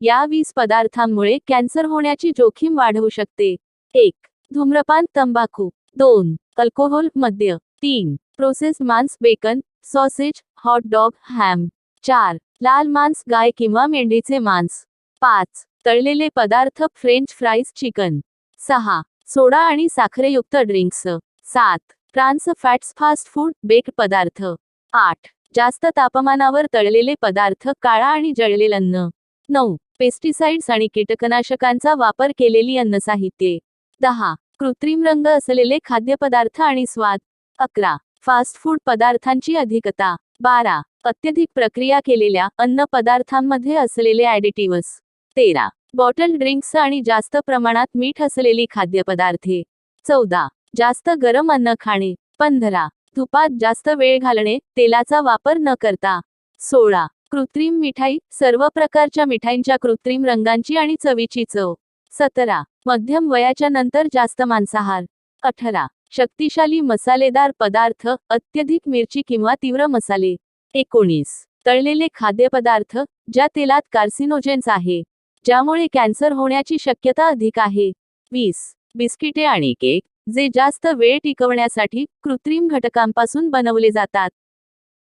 या वीस पदार्थांमुळे कॅन्सर होण्याची जोखीम वाढवू शकते. एक धूम्रपान तंबाखू. दोन अल्कोहोल मद्य. तीन प्रोसेस मांस bacon sausage hot dog ham. चार लाल मांस गाय किंवा मेंढीचे मांस. पाच तळलेले पदार्थ फ्रेंच फ्राईज चिकन. सहा सोडा आणि साखरेयुक्त ड्रिंक्स. सात trans fats fast food bake पदार्थ. आठ जास्त तापमानावर तळलेले पदार्थ काळा आणि जळलेलं अन्न. नऊ पेस्टिसाइड्स आणि कीटकनाशकांचा वापर केलेली अन्न साहित्ये दहा. कृत्रिम रंग असलेले खाद्यपदार्थ आणि स्वाद. अकरा. फास्ट फूड पदार्थांची अधिकता. बारा. अत्यधिक प्रक्रिया केलेल्या अन्न पदार्थांमध्ये असलेले ॲडिटिव्हस. तेरा. बॉटल ड्रिंक्स आणि जास्त प्रमाणात मीठ असलेली खाद्यपदार्थे. चौदा. जास्त गरम अन्न खाणे. पंधरा. तुपात जास्त वेळ घालणे. तेलाचा वापर न करता. सोळा. कृत्रिम मिठाई सर्व प्रकारच्या मिठाईंच्या कृत्रिम रंगांची आणि चवीची चव. सतरा. मध्यम वयाच्या नंतर जास्त मांसाहार. अठरा. शक्तिशाली मसालेदार पदार्थ अत्यधिक मिरची किंवा तीव्र मसाले. एकोणीस. तळलेले खाद्यपदार्थ ज्या तेलात कार्सिनोजेन्स आहे ज्यामुळे कॅन्सर होण्याची शक्यता अधिक आहे. वीस. बिस्किटे आणि केक जे जास्त वेळ टिकवण्यासाठी कृत्रिम घटकांपासून बनवले जातात.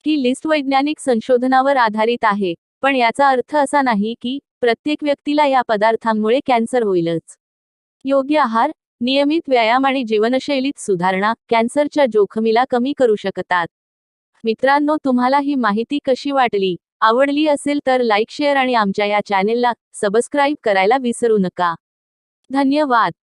ही लिस्ट वैज्ञानिक संशोधनावर आधारित आहे पण याचा अर्थ असा नाही की प्रत्येक व्यक्तीला या पदार्थांमुळे कॅन्सर होईलच. योग्य आहार नियमित व्यायाम आणि जीवनशैलीत सुधारणा कॅन्सरच्या जोखमीला कमी करू शकतात. मित्रांनो तुम्हाला ही माहिती कशी वाटली? आवडली असेल तर लाईक शेअर आणि आमच्या या चॅनेलला सबस्क्राईब करायला विसरू नका. धन्यवाद.